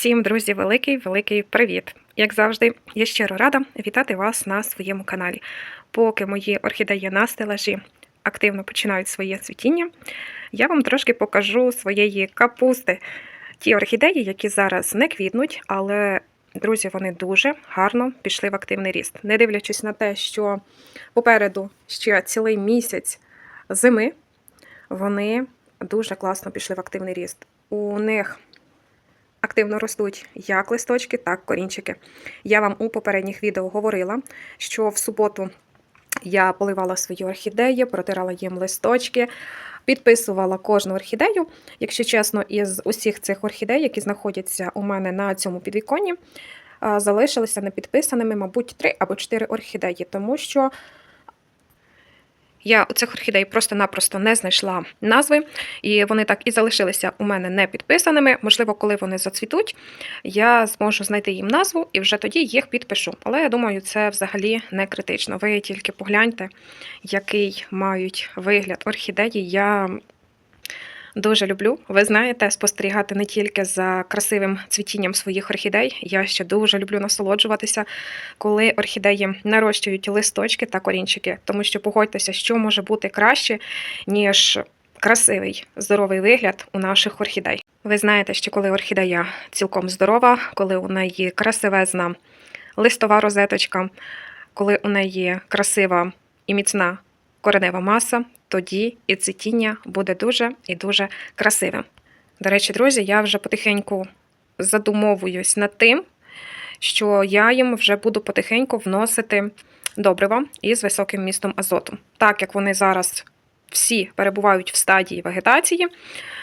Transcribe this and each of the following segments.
Всім, друзі, великий великий привіт! Як завжди, я щиро рада вітати вас на своєму каналі. Поки мої орхідеї на стелажі активно починають своє цвітіння, я вам трошки покажу своєї капусти. Ті орхідеї, які зараз не квітнуть, але, друзі, вони дуже гарно пішли в активний ріст. Не дивлячись на те, що попереду ще цілий місяць зими, вони дуже класно пішли в активний ріст. У них активно ростуть як листочки, так корінчики. Я вам у попередніх відео говорила, що в суботу я поливала свої орхідеї, протирала їм листочки, підписувала кожну орхідею. Якщо чесно, із усіх цих орхідей, які знаходяться у мене на цьому підвіконні, залишилися непідписаними, мабуть, 3 або 4 орхідеї, тому що я у цих орхідей просто-напросто не знайшла назви, і вони так і залишилися у мене не підписаними. Можливо, коли вони зацвітуть, я зможу знайти їм назву і вже тоді їх підпишу. Але я думаю, це взагалі не критично. Ви тільки погляньте, який мають вигляд орхідеї. Я Дуже люблю. Ви знаєте, спостерігати не тільки за красивим цвітінням своїх орхідей. Я ще дуже люблю насолоджуватися, коли орхідеї нарощують листочки та корінчики, тому що погодьтеся, що може бути краще, ніж красивий здоровий вигляд у наших орхідей. Ви знаєте, що коли орхідея цілком здорова, коли у неї красивезна листова розеточка, коли у неї красива і міцна коренева маса, тоді і цвітіння буде дуже і дуже красивим. До речі, друзі, я вже потихеньку задумовуюсь над тим, що я їм вже буду потихеньку вносити добрива із високим містом азоту. Так як вони зараз всі перебувають в стадії вегетації,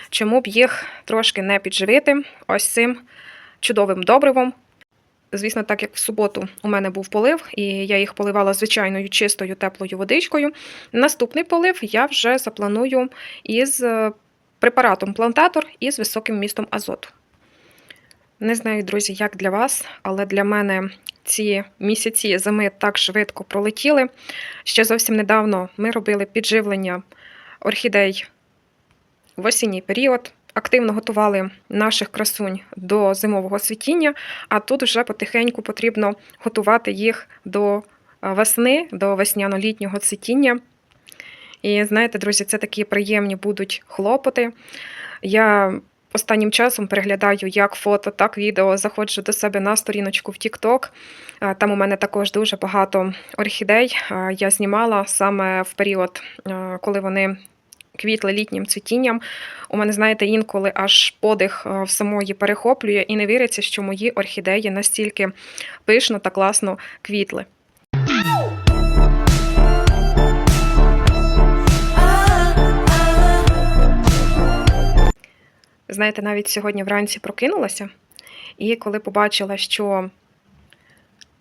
чому б їх трошки не підживити ось цим чудовим добривом. Звісно, так як в суботу у мене був полив, і я їх поливала звичайною чистою теплою водичкою. Наступний полив я вже запланую із е, препаратом плантатор із високим містом азоту. Не знаю, друзі, як для вас, але для мене ці місяці зими так швидко пролетіли. Ще зовсім недавно ми робили підживлення орхідей в осінній період. Активно готували наших красунь до зимового цвітіння, а тут вже потихеньку потрібно готувати їх до весни, до весняно-літнього цвітіння. І знаєте, друзі, це такі приємні будуть хлопоти. Я останнім часом переглядаю як фото, так відео. Заходжу до себе на сторіночку в TikTok. Там у мене також дуже багато орхідей. Я знімала саме в період, коли вони квітли літнім цвітінням. У мене, знаєте, інколи аж подих в самої перехоплює, і не віриться, що мої орхідеї настільки пишно та класно квітли. Знаєте, навіть сьогодні вранці прокинулася, і коли побачила, що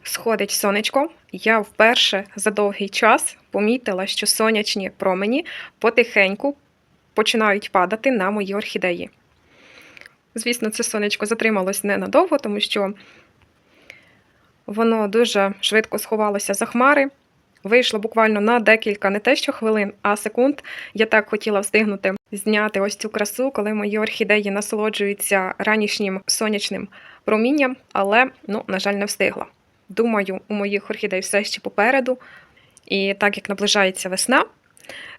сходить сонечко, я вперше за довгий час помітила, що сонячні промені потихеньку починають падати на мої орхідеї. Звісно, це сонечко затрималось ненадовго, тому що воно дуже швидко сховалося за хмари. Вийшло буквально на декілька, не те що хвилин, а секунд. Я так хотіла встигнути зняти ось цю красу, коли мої орхідеї насолоджуються ранішнім сонячним промінням, але, ну, на жаль, не встигла. Думаю, у моїх орхідей все ще попереду. І так як наближається весна,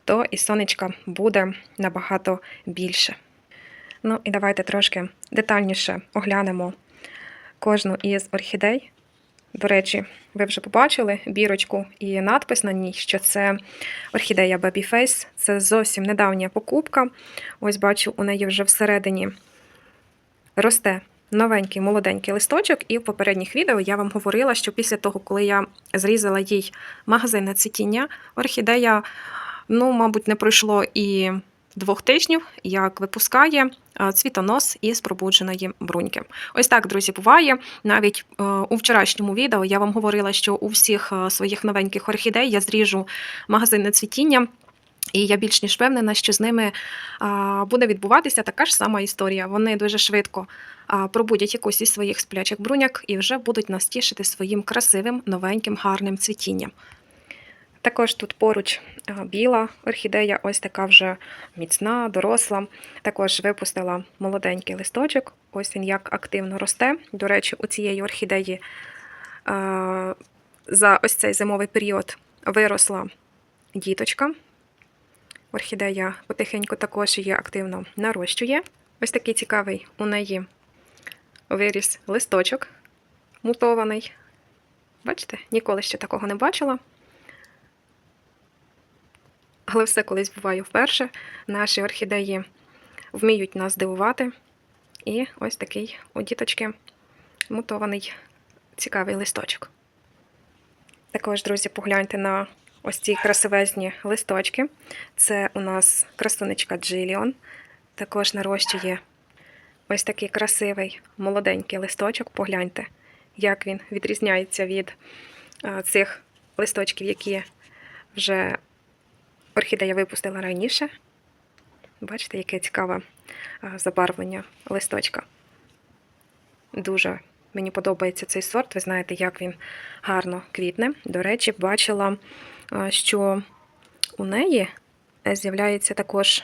то і сонечка буде набагато більше. Ну і давайте трошки детальніше оглянемо кожну із орхідей. До речі, ви вже побачили бірочку і надпис на ній, що це орхідея Babyface. Це зовсім недавня покупка. Ось бачу, у неї вже всередині росте новенький молоденький листочок, і в попередніх відео я вам говорила, що після того, коли я зрізала їй магазинне цвітіння, орхідея, ну, мабуть, не пройшло і двох тижнів, як випускає е, цвітонос із пробудженої бруньки. Ось так, друзі, буває. Навіть е, у вчорашньому відео я вам говорила, що у всіх е, своїх новеньких орхідей я зріжу магазинне цвітіння. І я більш ніж впевнена, що з ними буде відбуватися така ж сама історія. Вони дуже швидко пробудять якусь із своїх сплячих бруняк і вже будуть нас тішити своїм красивим, новеньким, гарним цвітінням. Також тут поруч біла орхідея, ось така вже міцна, доросла. Також випустила молоденький листочок. Ось він як активно росте. До речі, у цієї орхідеї за ось цей зимовий період виросла діточка. Орхідея потихеньку також її активно нарощує. Ось такий цікавий у неї виріс листочок мутований. Бачите, ніколи ще такого не бачила. Але все колись буває вперше. Наші орхідеї вміють нас дивувати. І ось такий у діточки мутований цікавий листочок. Також, друзі, погляньте на ось ці красивезні листочки. Це у нас красунечка Джиліон. Також нарощує ось такий красивий молоденький листочок. Погляньте, як він відрізняється від цих листочків, які вже орхідея випустила раніше. Бачите, яке цікаве забарвлення листочка. Дуже мені подобається цей сорт. Ви знаєте, як він гарно квітне. До речі, бачила, що у неї з'являється також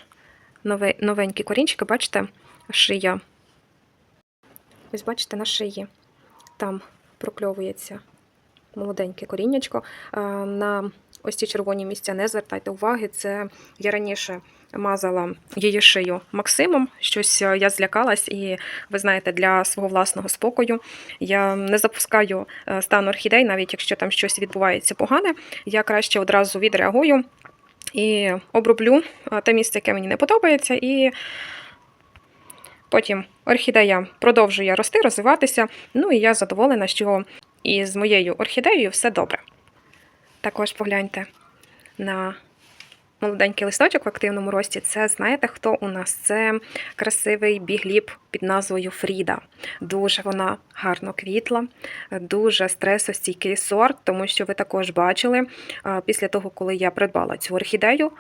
нове- новенькі корінчики. Бачите, шия. Ось бачите, на шиї там прокльовується молоденьке коріннячко. На ось ці червоні місця не звертайте уваги. Це я раніше мазала її шию Максимом. Щось е, я злякалась, і ви знаєте, для свого власного спокою я не запускаю е, стан орхідей, навіть якщо там щось відбувається погане. Я краще одразу відреагую і оброблю е, те місце, яке мені не подобається, і потім орхідея продовжує рости, розвиватися. Ну і я задоволена, що із моєю орхідеєю все добре. Також погляньте на молоденький листочок в активному рості. Це знаєте, хто у нас? Це красивий бігліп під назвою Фріда. Дуже вона гарно квітла, дуже стресостійкий сорт, тому що ви також бачили, після того, коли я придбала цю орхідею,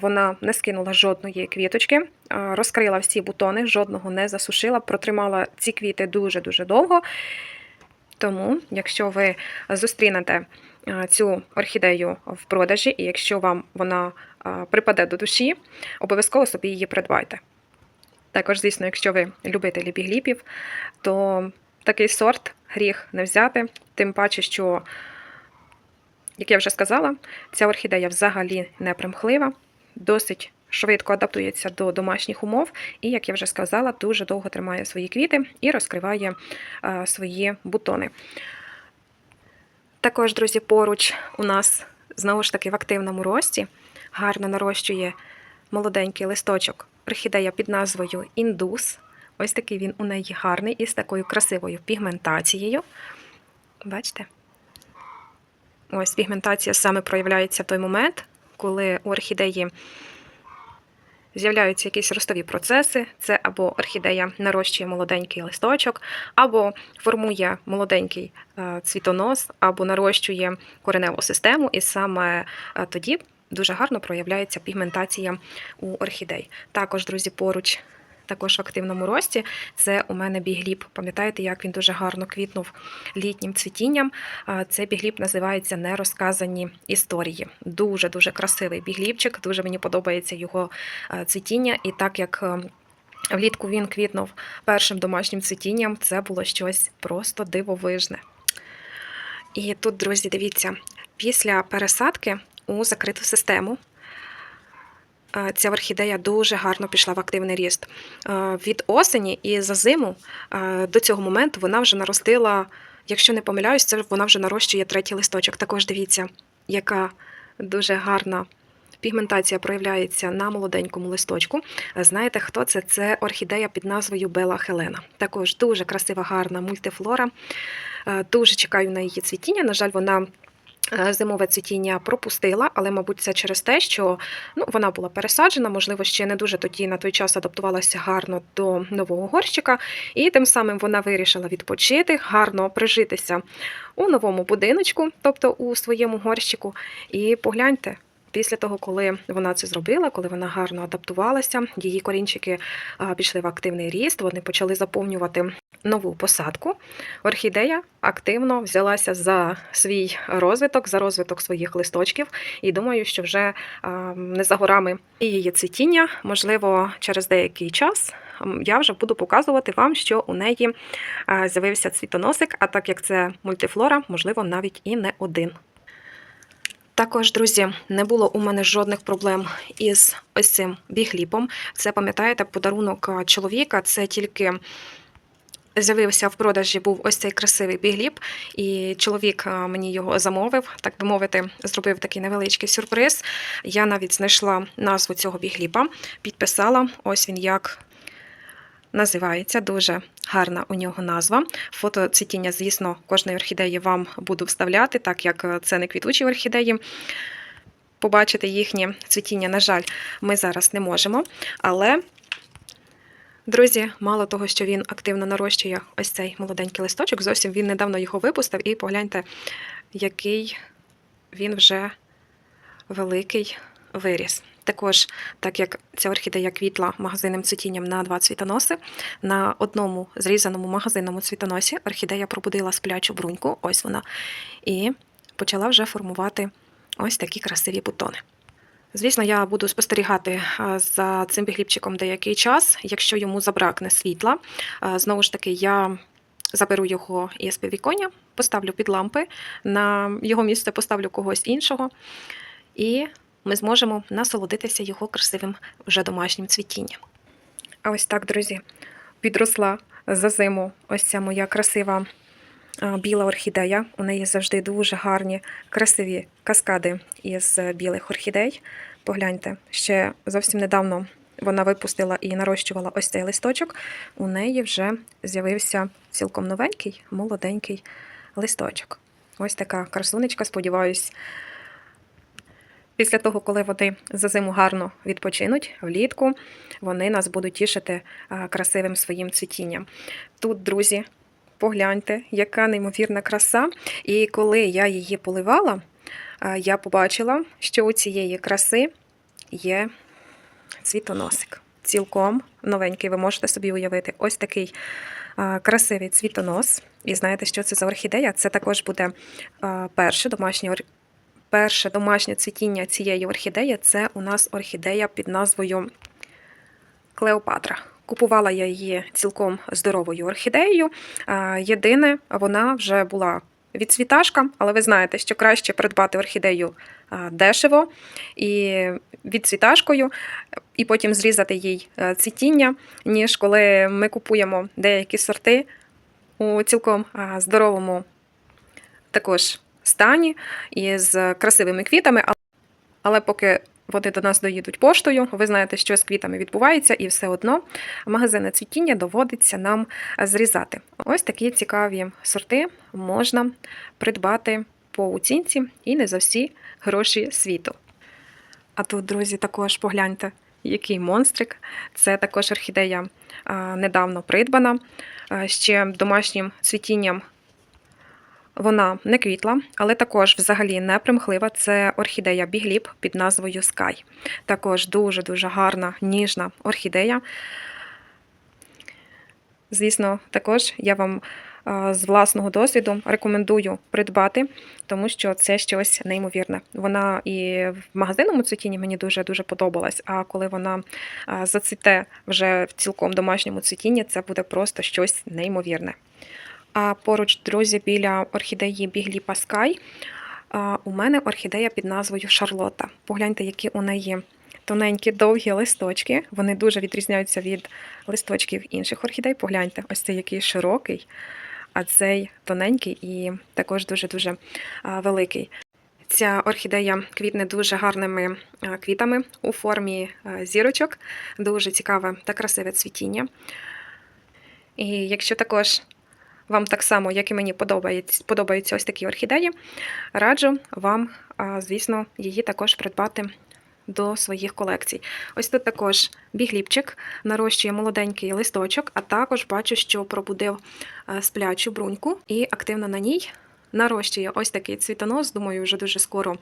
вона не скинула жодної квіточки, розкрила всі бутони, жодного не засушила, протримала ці квіти дуже-дуже довго. Тому, якщо ви зустрінете цю орхідею в продажі, і якщо вам вона припаде до душі, обов'язково собі її придбайте. Також, звісно, якщо ви любителі бігліпів, то такий сорт гріх не взяти, тим паче, що, як я вже сказала, ця орхідея взагалі не примхлива, досить швидко адаптується до домашніх умов, і, як я вже сказала, дуже довго тримає свої квіти і розкриває свої бутони. Також, друзі, поруч у нас знову ж таки в активному рості гарно нарощує молоденький листочок орхідея під назвою індус. Ось такий він у неї гарний із такою красивою пігментацією. Бачите? Ось пігментація саме проявляється в той момент, коли у орхідеї з'являються якісь ростові процеси. Це або орхідея нарощує молоденький листочок, або формує молоденький е, цвітонос, або нарощує кореневу систему, і саме е, тоді дуже гарно проявляється пігментація у орхідей. Також, друзі, поруч. Також в активному рості це у мене бігліп. Пам'ятаєте, як він дуже гарно квітнув літнім цвітінням? Цей бігліп називається Нерозказані історії. Дуже дуже красивий бігліпчик. Дуже мені подобається його цвітіння. І так як е, влітку він квітнув першим домашнім цвітінням, це було щось просто дивовижне. І тут, друзі, дивіться, після пересадки у закриту систему. Ця орхідея дуже гарно пішла в активний ріст. Від осені і за зиму до цього моменту вона вже наростила, якщо не помиляюсь, це вона вже нарощує третій листочок. Також дивіться, яка дуже гарна пігментація проявляється на молоденькому листочку. Знаєте, хто це? Це орхідея під назвою Бела Хелена. Також дуже красива, гарна мультифлора. Дуже чекаю на її цвітіння. На жаль, вона зимове цвітіння пропустила, але, мабуть, це через те, що ну, вона була пересаджена, можливо, ще не дуже тоді на той час адаптувалася гарно до нового горщика, і тим самим вона вирішила відпочити, гарно прижитися у новому будиночку, тобто у своєму горщику. І погляньте, Після того, коли вона це зробила, коли вона гарно адаптувалася, її корінчики пішли в активний ріст, вони почали заповнювати нову посадку. Орхідея активно взялася за свій розвиток, за розвиток своїх листочків, і думаю, що вже не за горами і її цвітіння, можливо, через деякий час. Я вже буду показувати вам, що у неї з'явився цвітоносик, а так як це мультифлора, можливо, навіть і не один. Також, друзі, не було у мене жодних проблем із ось цим бігліпом. Це пам'ятаєте, подарунок чоловіка. Це тільки з'явився в продажі, був ось цей красивий бігліп, і чоловік мені його замовив, так би мовити, зробив такий невеличкий сюрприз. Я навіть знайшла назву цього бігліпа, підписала. Ось він як називається. Дуже гарна у нього назва. Фото цвітіння, звісно, кожної орхідеї вам буду вставляти, так як е, це не квітучі орхідеї. Побачити їхнє цвітіння, на жаль, ми зараз не можемо. Але, друзі, мало того, що він активно нарощує ось цей молоденький листочок, зовсім він недавно його випустив, і погляньте, який він вже великий виріс. Також, так як ця орхідея квітла магазинним цвітінням на два цвітоноси, на одному зрізаному магазинному цвітоносі орхідея пробудила сплячу бруньку, ось вона, і почала вже формувати ось такі красиві бутони. Звісно, я буду спостерігати за цим бігліпчиком деякий час. Якщо йому забракне світла, знову ж таки, я заберу його із підвіконня, поставлю під лампи, на його місце поставлю когось іншого, і ми зможемо насолодитися його красивим вже домашнім цвітінням. А ось так, друзі, підросла за зиму ось ця моя красива біла орхідея. У неї завжди дуже гарні, красиві каскади із е, білих орхідей. Погляньте, ще зовсім недавно вона випустила і нарощувала ось цей листочок. У неї вже з'явився цілком новенький, молоденький листочок. Ось така красунечка, сподіваюсь. Після того, коли вони за зиму гарно відпочинуть влітку, вони нас будуть тішити красивим своїм цвітінням. Тут, друзі, погляньте, яка неймовірна краса. І коли я її поливала, я побачила, що у цієї краси є цвітоносик. Цілком новенький, ви можете собі уявити. Ось такий красивий цвітонос. І знаєте, що це за орхідея? Це також буде перше домашнє перше домашнє цвітіння цієї орхідеї це у нас орхідея під назвою Клеопатра. Купувала я її цілком здоровою орхідеєю. Єдине, вона вже була відцвіташка, але ви знаєте, що краще придбати орхідею дешево і відцвіташкою, і потім зрізати їй е, цвітіння, ніж коли ми купуємо деякі сорти у цілком здоровому також стані із красивими квітами, але поки вони до нас доїдуть поштою, ви знаєте, що з квітами відбувається, і все одно магазини цвітіння доводиться нам зрізати. Ось такі цікаві сорти можна придбати по оцінці і не за всі гроші світу. А тут, друзі, також погляньте, який монстрик. Це також орхідея недавно придбана. Ще домашнім цвітінням вона не квітла, але також взагалі не примхлива. Це орхідея бігліп під назвою Sky. Також дуже-дуже гарна, ніжна орхідея. Звісно, також я вам з власного досвіду рекомендую придбати, тому що це щось неймовірне. Вона і в магазинному цвітінні мені дуже-дуже подобалась, а коли вона зацвіте вже в цілком домашньому цвітінні, це буде просто щось неймовірне. А поруч, друзі, біля орхідеї Бігліпа Sky а, у мене орхідея під назвою Шарлота. Погляньте, які у неї тоненькі довгі листочки. Вони дуже відрізняються від листочків інших орхідей. Погляньте, ось цей який широкий, а цей тоненький і також дуже-дуже великий. Ця орхідея квітне дуже гарними квітами у формі зірочок. Дуже цікаве та красиве цвітіння. І якщо також вам так само, як і мені подобаються ось такі орхідеї, раджу вам, звісно, її також придбати до своїх колекцій. Ось тут також бігліпчик нарощує молоденький листочок, а також бачу, що пробудив сплячу бруньку і активно на ній нарощує ось такий цвітонос. Думаю, вже дуже скоро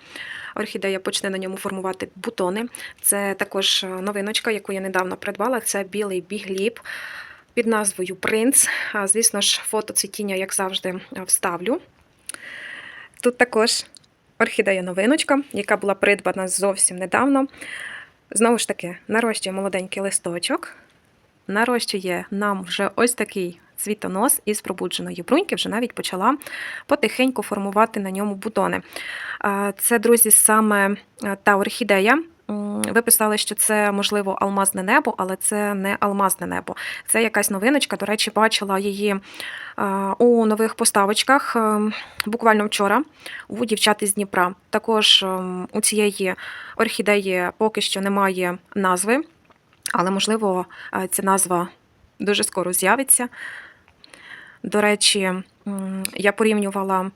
орхідея почне на ньому формувати бутони. Це також новиночка, яку я недавно придбала. Це білий бігліп під назвою Принц. Звісно ж, фото цвітіння, як завжди, вставлю. Тут також орхідея новиночка, яка була придбана зовсім недавно. Знову ж таки, нарощує молоденький листочок, нарощує нам вже ось такий цвітонос із пробудженої бруньки, вже навіть почала потихеньку формувати на ньому бутони. Це, друзі, саме та орхідея. М, Ви писали, що це можливо алмазне небо, але це не алмазне небо. Це якась новиночка. До речі, бачила її у нових поставочках е, буквально вчора у дівчат із Дніпра. Також у цієї орхідеї поки що немає назви, але можливо е, ця назва дуже скоро з'явиться. До речі, я порівнювала е,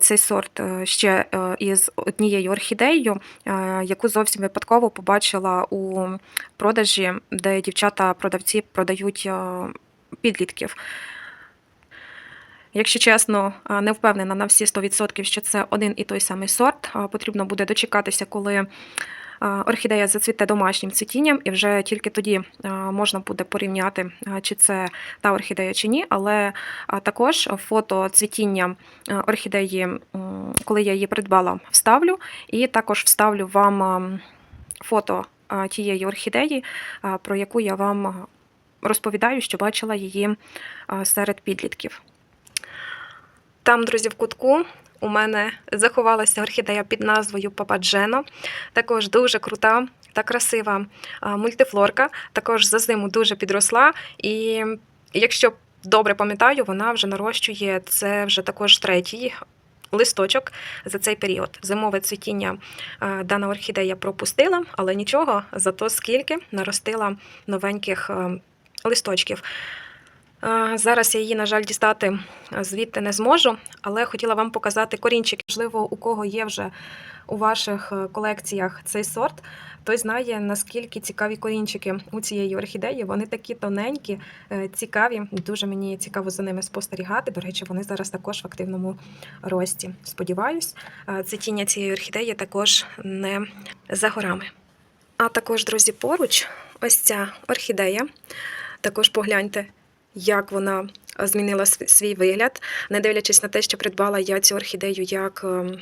цей сорт е, ще е, із однією орхідеєю, е, яку зовсім випадково побачила у продажі, де дівчата-продавці продають е, підлітків. Якщо чесно, е, не впевнена на всі 100%, що це один і той самий сорт. Е, Потрібно буде дочекатися, коли е, орхідея зацвіте домашнім цвітінням, і вже тільки тоді можна буде порівняти, чи це та орхідея чи ні. Але також фото цвітіння орхідеї, коли я її придбала, вставлю, і також вставлю вам фото тієї орхідеї, про яку я вам розповідаю, що бачила її серед підлітків. Там, друзі, в кутку у мене заховалася орхідея під назвою Пападжено. Також дуже крута та красива мультифлорка. Також за зиму дуже підросла. І якщо добре пам'ятаю, вона вже нарощує це вже також третій. Листочок за цей період. Зимове цвітіння дана орхідея пропустила, але нічого, зато скільки наростила новеньких листочків. Зараз я її, на жаль, дістати звідти не зможу, але хотіла вам показати корінчики. Можливо, у кого є вже у ваших е, колекціях цей сорт, той знає, наскільки цікаві корінчики у цієї орхідеї. Вони такі тоненькі, е, цікаві. Дуже мені цікаво за ними спостерігати. До речі, вони зараз також в активному рості. Сподіваюсь, е, цвітіння цієї орхідеї також не за горами. А також, друзі, поруч ось ця орхідея. Також погляньте, як вона змінила свій вигляд, не дивлячись на те, що придбала я цю орхідею як ем,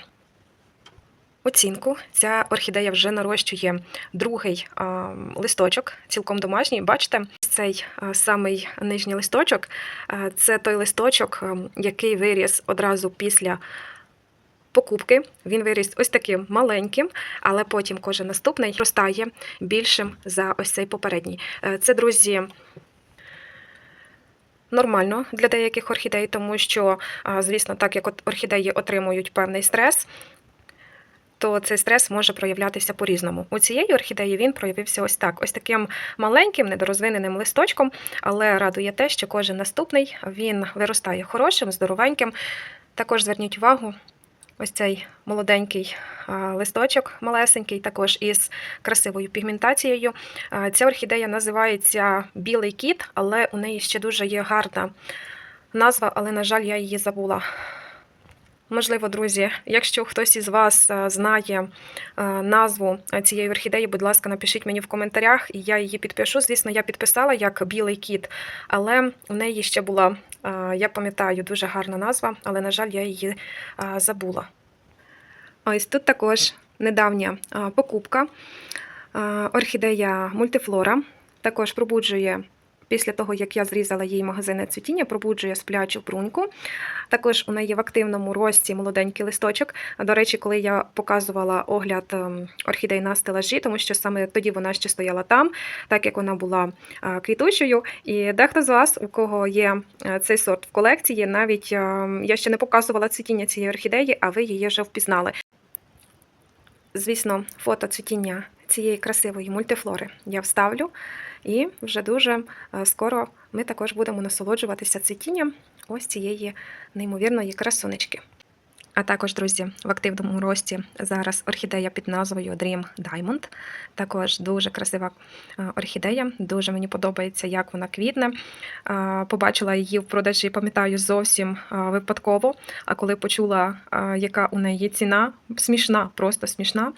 оцінку. Ця орхідея вже нарощує другий ем, листочок, цілком домашній. Бачите, цей е, самий нижній листочок е, це той листочок, ем, який виріс одразу після. Покупки він виріс ось таким маленьким, але потім кожен наступний ростає більшим за ось цей попередній. Е, Це, друзі, нормально для деяких орхідей, тому що, звісно, так як орхідеї отримують певний стрес, то цей стрес може проявлятися по-різному. У цієї орхідеї він проявився ось так: ось таким маленьким, недорозвиненим листочком, але радує те, що кожен наступний він виростає хорошим, здоровеньким. Також зверніть увагу. Ось цей молоденький листочок, малесенький, також із красивою пігментацією. Ця орхідея називається Білий кіт, але у неї ще дуже є гарна назва, але, на жаль, я її забула. Можливо, друзі, якщо хтось із вас знає назву цієї орхідеї, будь ласка, напишіть мені в коментарях, і я її підпишу. Звісно, я підписала як білий кіт, але у неї ще була, я пам'ятаю, дуже гарна назва, але, на жаль, я її забула. Ось тут також недавня покупка. Орхідея мультифлора також пробуджує. Після того, як я зрізала їй магазинне цвітіння, пробуджує сплячу бруньку. Також у неї в активному рості молоденький листочок. До речі, коли я показувала огляд ем, орхідей на стелажі, тому що саме тоді вона ще стояла там, так як вона була квітучою. І дехто з вас, у кого є е, цей сорт в колекції, навіть ем, я ще не показувала цвітіння цієї орхідеї, а ви її вже впізнали. Звісно, фото цвітіння цієї красивої мультифлори я вставлю, і вже дуже е, скоро ми також будемо насолоджуватися цвітінням ось цієї неймовірної красунечки. А також, друзі, в активному рості зараз орхідея під назвою Dream Diamond. Також дуже красива е, орхідея. Дуже мені подобається, як вона квітне. Побачила її в продажі, пам'ятаю, зовсім е, випадково. А коли почула, яка у неї ціна, смішна, просто смішна.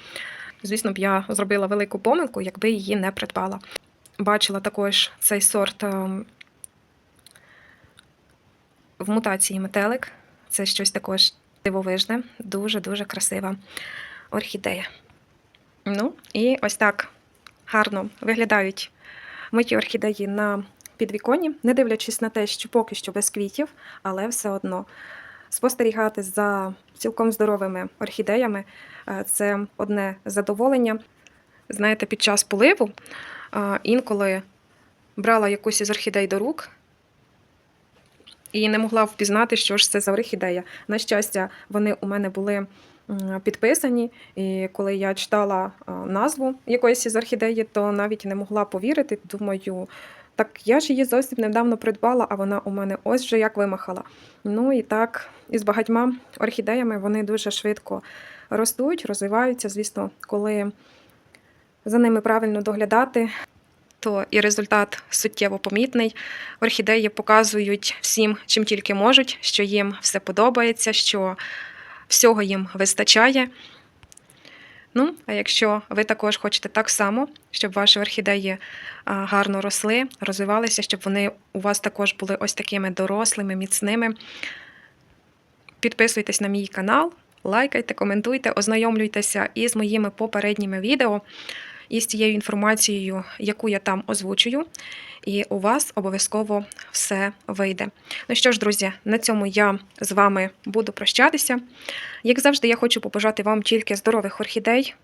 Звісно б, я зробила велику помилку, якби її не придбала. Бачила також цей сорт е, в мутації метелик. Це щось також дивовижне, дуже-дуже красива орхідея. Ну, і ось так гарно виглядають мої орхідеї на підвіконні, не дивлячись на те, що поки що без квітів, але все одно спостерігати за цілком здоровими орхідеями е, це одне задоволення. Знаєте, під час поливу інколи брала якусь із орхідей до рук і не могла впізнати, що ж це за орхідея. На щастя, вони у мене були підписані, і коли я читала назву якоїсь із орхідеї, то навіть не могла повірити. Думаю, так я ж її зовсім недавно придбала, а вона у мене ось вже як вимахала. Ну і так, із багатьма орхідеями вони дуже швидко ростуть, розвиваються. Звісно, коли за ними правильно доглядати, то і результат суттєво помітний. Орхідеї показують всім, чим тільки можуть, що їм все подобається, що всього їм вистачає. Ну, а якщо ви також хочете так само, щоб ваші орхідеї гарно росли, розвивалися, щоб вони у вас також були ось такими дорослими, міцними, підписуйтесь на мій канал, лайкайте, коментуйте, ознайомлюйтеся із моїми попередніми відео і з тією інформацією, яку я там озвучую, і у вас обов'язково все вийде. Ну що ж, друзі, на цьому я з вами буду прощатися. Як завжди, я хочу побажати вам тільки здорових орхідей,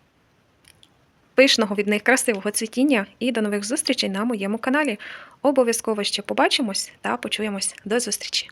пишного від них красивого цвітіння і до нових зустрічей на моєму каналі. Обов'язково ще побачимось та почуємось. До зустрічі!